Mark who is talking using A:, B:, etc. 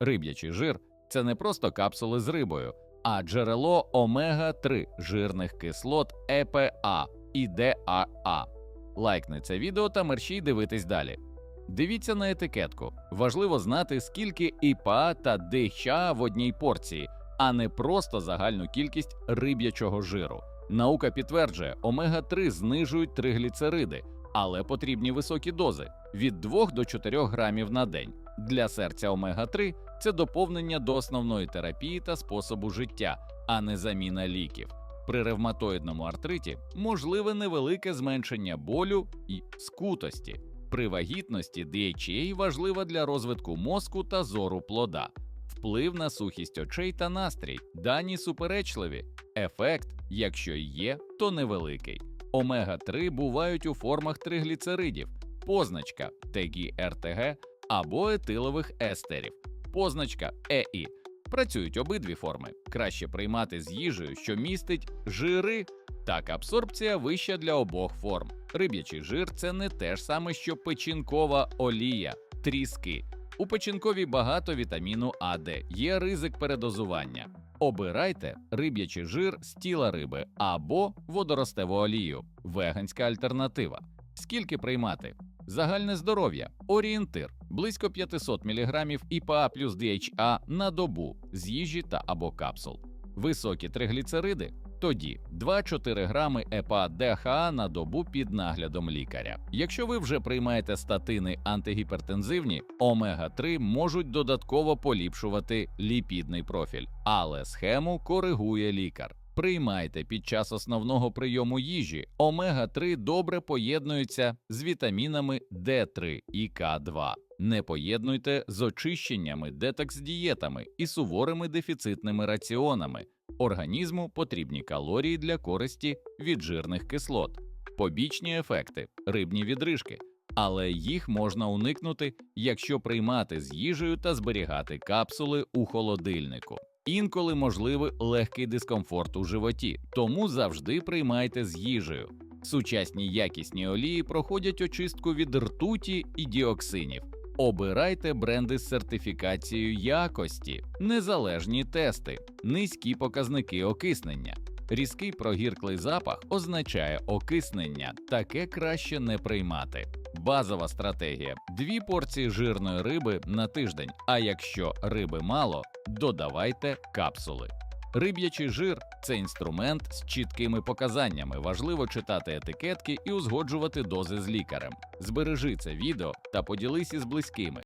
A: Риб'ячий жир це не просто капсули з рибою, а джерело омега-3 жирних кислот ЕПА і ДАА. Лайкни це відео та мерщій дивитись далі. Дивіться на етикетку. Важливо знати, скільки ІПА та ДХА в одній порції, а не просто загальну кількість риб'ячого жиру. Наука підтверджує, омега-3 знижують тригліцериди, але потрібні високі дози від 2 до 4 грамів на день. Для серця омега-3 це доповнення до основної терапії та способу життя, а не заміна ліків. При ревматоїдному артриті можливе невелике зменшення болю і скутості. При вагітності DHA важлива для розвитку мозку та зору плода, вплив на сухість очей та настрій, дані суперечливі, ефект, якщо є, то невеликий. Омега-3 бувають у формах тригліцеридів, позначка ТГРТГ або етилових естерів, позначка ЕІ. Працюють обидві форми. Краще приймати з їжею, що містить жири. Так, абсорбція вища для обох форм. Риб'ячий жир це не те ж саме, що печінкова олія, тріски. У печінковій багато вітаміну А, Д, є ризик передозування. Обирайте риб'ячий жир з тіла риби або водоростеву олію, веганська альтернатива. Скільки приймати? Загальне здоров'я, орієнтир, близько 500 мг ІПА плюс DHA на добу з їжі та або капсул. Високі тригліцериди тоді 2-4 грами ЕПА ДХА на добу під наглядом лікаря. Якщо ви вже приймаєте статини антигіпертензивні, омега-3 можуть додатково поліпшувати ліпідний профіль, але схему коригує лікар. Приймайте під час основного прийому їжі. Омега-3 добре поєднуються з вітамінами D3 і К2. Не поєднуйте з очищеннями, детокс-дієтами і суворими дефіцитними раціонами. Організму потрібні калорії для користі від жирних кислот, побічні ефекти, рибні відрижки, але їх можна уникнути, якщо приймати з їжею та зберігати капсули у холодильнику. Інколи можливий легкий дискомфорт у животі, тому завжди приймайте з їжею. Сучасні якісні олії проходять очистку від ртуті і діоксинів. Обирайте бренди з сертифікацією якості, незалежні тести, низькі показники окиснення. Різкий прогірклий запах означає окиснення, таке краще не приймати. Базова стратегія: дві порції жирної риби на тиждень. А якщо риби мало, додавайте капсули. Риб'ячий жир це інструмент з чіткими показаннями. Важливо читати етикетки і узгоджувати дози з лікарем. Збережи це відео та поділись із близькими.